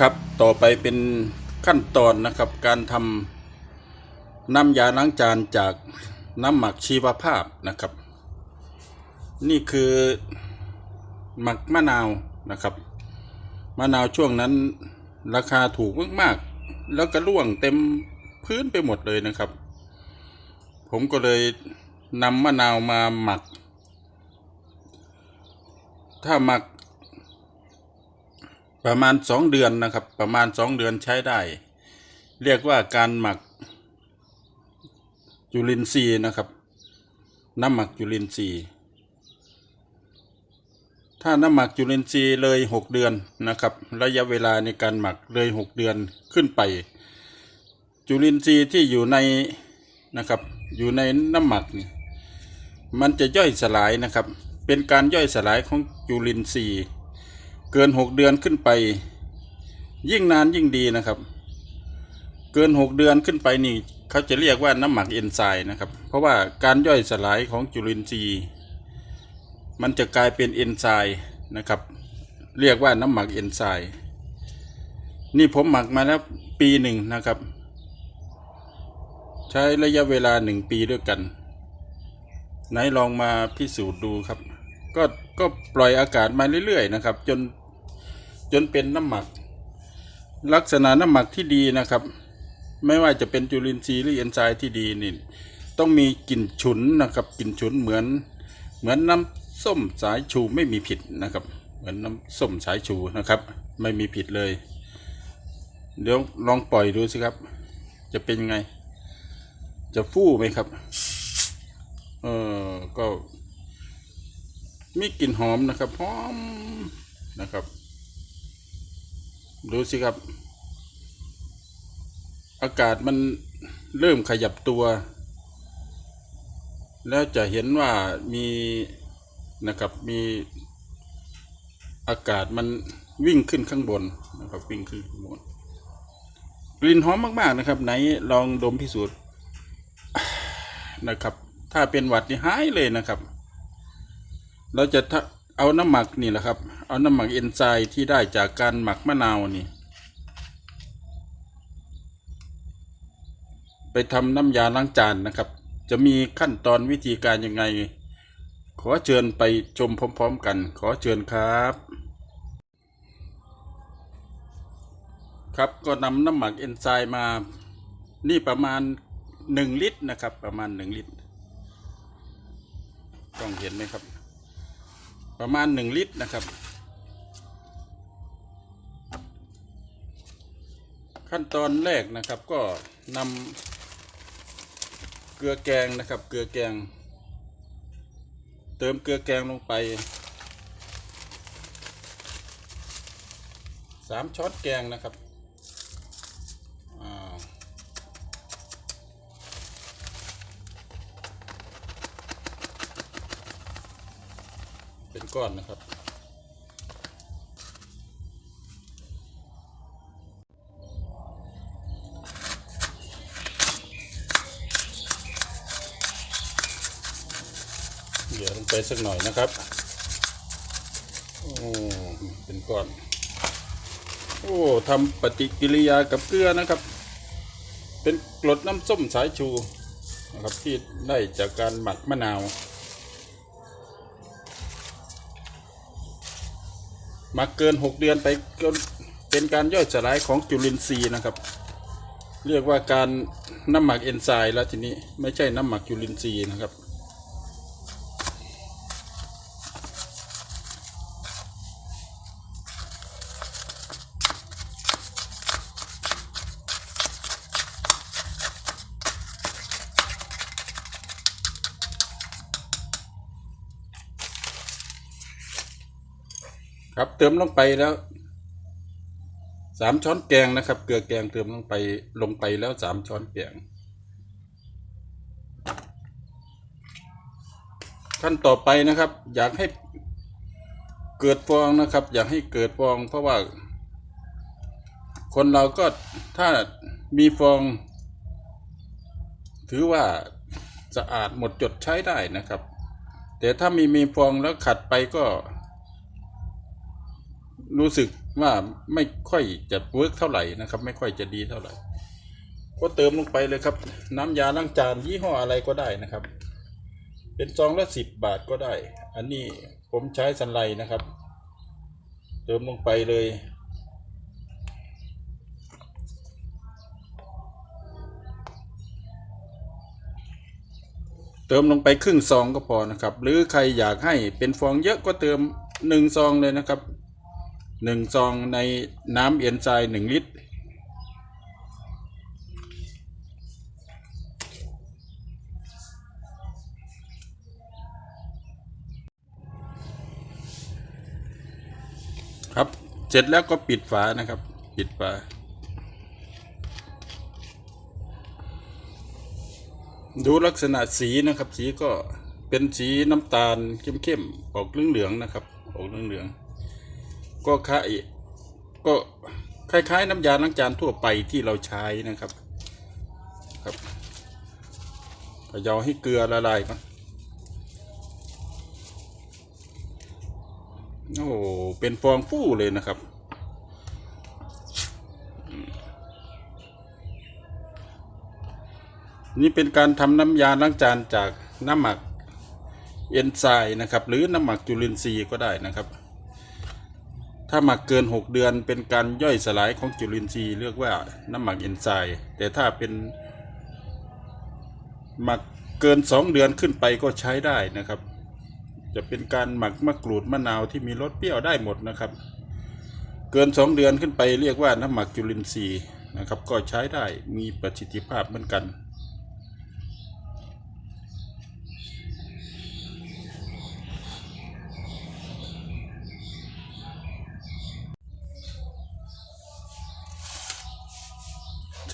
ครับต่อไปเป็นขั้นตอนนะครับ การทำน้ำยาล้างจานจากน้ำหมักชีวภาพนะครับ นี่คือหมักมะนาวนะครับมะนาวช่วงนั้นราคาถูกมากๆ แล้วก็ร่วงเต็มพื้นไปหมดเลยนะครับ ผมก็เลยนำมะนาวมาหมัก ถ้าหมัก ประมาณสองเดือนนะครับ ประมาณสองเดือนใช้ได้ เรียกว่าการหมักจุลินทรีย์นะครับ น้ำหมักจุลินทรีย์ถ้าน้ำหมักจุลินทรีย์เลยหกเดือนนะครับ ระยะเวลาในการหมักเลยหกเดือนขึ้นไป จุลินทรีย์ที่อยู่ในนะครับ อยู่ในน้ำหมักนี่มันจะย่อยสลายนะครับ เป็นการย่อยสลายของจุลินทรีย์ เกินหกเดือนขึ้นไป ยิ่งนานยิ่งดีนะครับ เกินหกเดือนขึ้นไปนี่เขาจะเรียกว่าน้ำหมักเอนไซม์นะครับ เพราะว่าการย่อยสลายของจุลินทรีย์ มันจะกลายเป็นเอนไซม์นะครับ เรียกว่าน้ำหมักเอนไซม์นี่ผมหมักมาแล้วปีหนึ่งนะครับ ใช้ระยะเวลาหนึ่งปีด้วยกัน ไหนลองมาพิสูจน์ดูครับ ก็ก็ปล่อยอากาศมาเรื่อยๆนะครับ จนจนเป็นน้ำหมัก ลักษณะน้ำหมักที่ดีนะครับ ไม่ว่าจะเป็นจุลินทรีย์หรือเอนไซม์ที่ดีนี่ต้องมีกลิ่นฉุนนะครับกลิ่นฉุนเหมือน เหมือนน้ำส้มสายชูไม่มีผิดนะครับ เหมือนน้ำส้มสายชูนะครับ ไม่มีผิดเลย เดี๋ยวลองปล่อยดูสิครับ จะเป็นยังไง จะฟู่ไหมครับเออก็ มีกลิ่นหอมนะครับหอมนะครับ ดูสิครับ อากาศมันเริ่มขยับตัว แล้วจะเห็นว่ามีนะครับมีอากาศมันวิ่งขึ้นข้างบนนะครับวิ่งขึ้นข้างบนกลิ่นหอมมาก ๆนะครับ ไหนลองดมพิสูจน์นะครับ ถ้าเป็นหวัดนี่หายเลยนะครับ เราจะเอาน้ำหมักนี่แหละครับ เอาน้ำหมักเอนไซม์ที่ได้จากการหมักมะนาวนี่ ไปทำน้ำยาล้างจานนะครับ จะมีขั้นตอนวิธีการยังไง ขอเชิญไปชมพร้อม ๆ กัน ขอเชิญครับ ครับก็นำน้ำหมักเอนไซม์มา นี่ประมาณหนึ่งลิตรนะครับ ประมาณหนึ่งลิตร ต้องเห็นไหมครับ ประมาณหนึ่งลิตรนะครับ ขั้นตอนแรกนะครับก็นำเกลือแกงนะครับ เกลือแกง เติมเกลือแกงลงไปสามช้อนแกงนะครับ ก้อนนะครับ เดี๋ยวลงไปสักหน่อยนะครับ โอ้ เป็นก้อน โอ้ทำปฏิกิริยากับเกลือนะครับ เป็นกรดน้ำส้มสายชูนะครับที่ได้จากการหมักมะนาว หมักเกิน 6 เดือนไปจนเป็นการย่อยสลายของจุลินทรีย์นะครับ เรียกว่าการน้ำหมักเอนไซม์แล้วทีนี้ไม่ใช่น้ำหมักจุลินทรีย์นะครับ ครับเติมลงไปแล้วสามช้อนแกงนะครับ เกลือแกงเติมลงไปลงไปแล้วสามช้อนแกงขั้นต่อไปนะครับ อยากให้เกิดฟองนะครับ อยากให้เกิดฟอง เพราะว่า คนเราก็ถ้ามีฟอง ถือว่าสะอาดหมดจดใช้ได้นะครับ แต่ถ้ามีมีฟองแล้วขัดไปก็ รู้สึกว่าไม่ค่อยจะเวิร์กเท่าไหร่นะครับ ไม่ค่อยจะดีเท่าไหร่ ก็เติมลงไปเลยครับ น้ำยาล้างจานยี่ห้ออะไรก็ได้นะครับ เป็นซองละสิบบาทก็ได้ อันนี้ผมใช้สันไลนะครับ เติมลงไปเลยเติมลงไปครึ่งซองก็พอนะครับ หรือใครอยากให้เป็นฟองเยอะก็เติมหนึ่งซองเลยนะครับ หนึ่งซองในน้ำเอ็นไซม์หนึ่งลิตร ครับเสร็จแล้วก็ปิดฝานะครับ ปิดฝาดูลักษณะสีนะครับ สีก็เป็นสีน้ำตาลเข้มๆออกเหลืองๆนะครับ ออกเหลืองๆ ก็คล้ายก็คล้ายๆ น้ำยาล้างจานทั่วไปที่เราใช้นะครับ ครับเขยาให้เกลือละลายก่อนโอ้เป็นฟองฟู่เลยนะครับนี่เป็นการทำน้ำยาล้างจานจากน้ำหมักเอนไซม์นะครับ หรือน้ำหมักจุลินทรีย์ก็ได้นะครับ ถ้าหมักเกิน 6 เดือนเป็นการย่อยสลายของจุลินทรีย์เรียกว่าน้ำหมักเอนไซม์แต่ถ้าเป็นหมักเกิน 2 เดือนขึ้นไปก็ใช้ได้นะครับ จะเป็นการหมักมะกรูดมะนาวที่มีรสเปรี้ยวได้หมดนะครับ เกิน 2 เดือนขึ้นไปเรียกว่าน้ำหมักจุลินทรีย์นะครับ ก็ใช้ได้มีประสิทธิภาพเหมือนกัน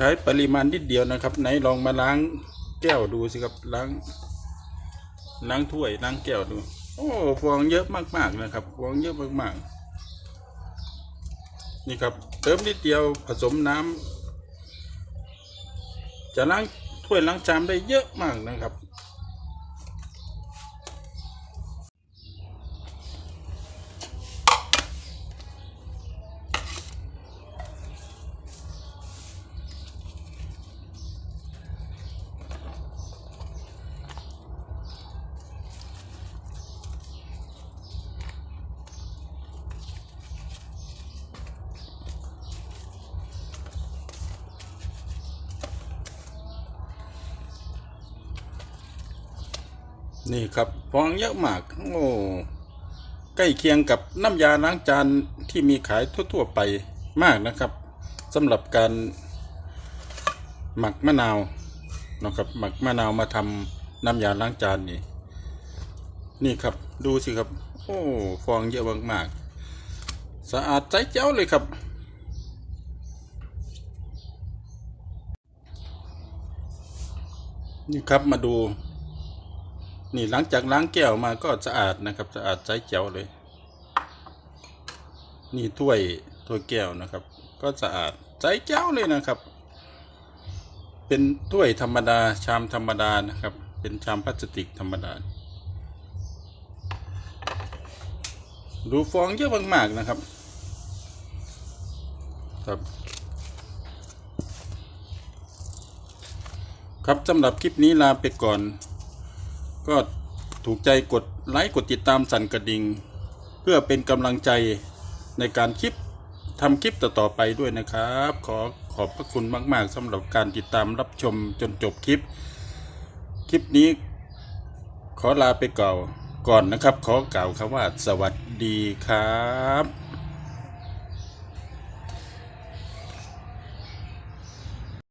ช้ปริมาณนิดเดียวนะครับ ไหนลองมาล้างแก้วดูสิครับล้าง ล้างถ้วยล้างแก้วดู โอ้ฟองเยอะมากๆนะครับฟองเยอะมากๆ นี่ครับเติมนิดเดียวผสมน้ำจะล้างถ้วยล้างจานได้เยอะมากนะครับ นี่ครับฟองเยอะมากโอ้ใกล้เคียงกับน้ำยาล้างจานที่มีขายทั่ว ๆ ไปมากนะครับสำหรับการหมักมะนาวนะครับหมักมะนาวมาทำน้ำยาล้างจานนี่นี่ครับดูสิครับ โอ้ฟองเยอะมากๆสะอาดใจเจ้าเลยครับ นี่ครับมาดู นี่หลังจากล้างแก้วมาก็สะอาดนะครับสะอาดใสแจ๋วเลย นี่ถ้วยถ้วยแก้วนะครับ ก็สะอาดใสแจ๋วเลยนะครับ เป็นถ้วยธรรมดาชามธรรมดานะครับ เป็นชามพลาสติกธรรมดา ดูฟองเยอะมากๆนะครับ ครับครับสำหรับคลิปนี้ลาไปก่อน ก็ถูกใจกดไลค์กดติดตามสั่นกระดิ่ง เพื่อเป็นกำลังใจในการคลิปทำคลิปต่อๆไปด้วยนะครับ ขอขอบพระคุณมากๆสำหรับการติดตามรับชมจนจบคลิป คลิปนี้ขอลาไปก่อนก่อนนะครับ ขอกล่าวคำว่าสวัสดีครับ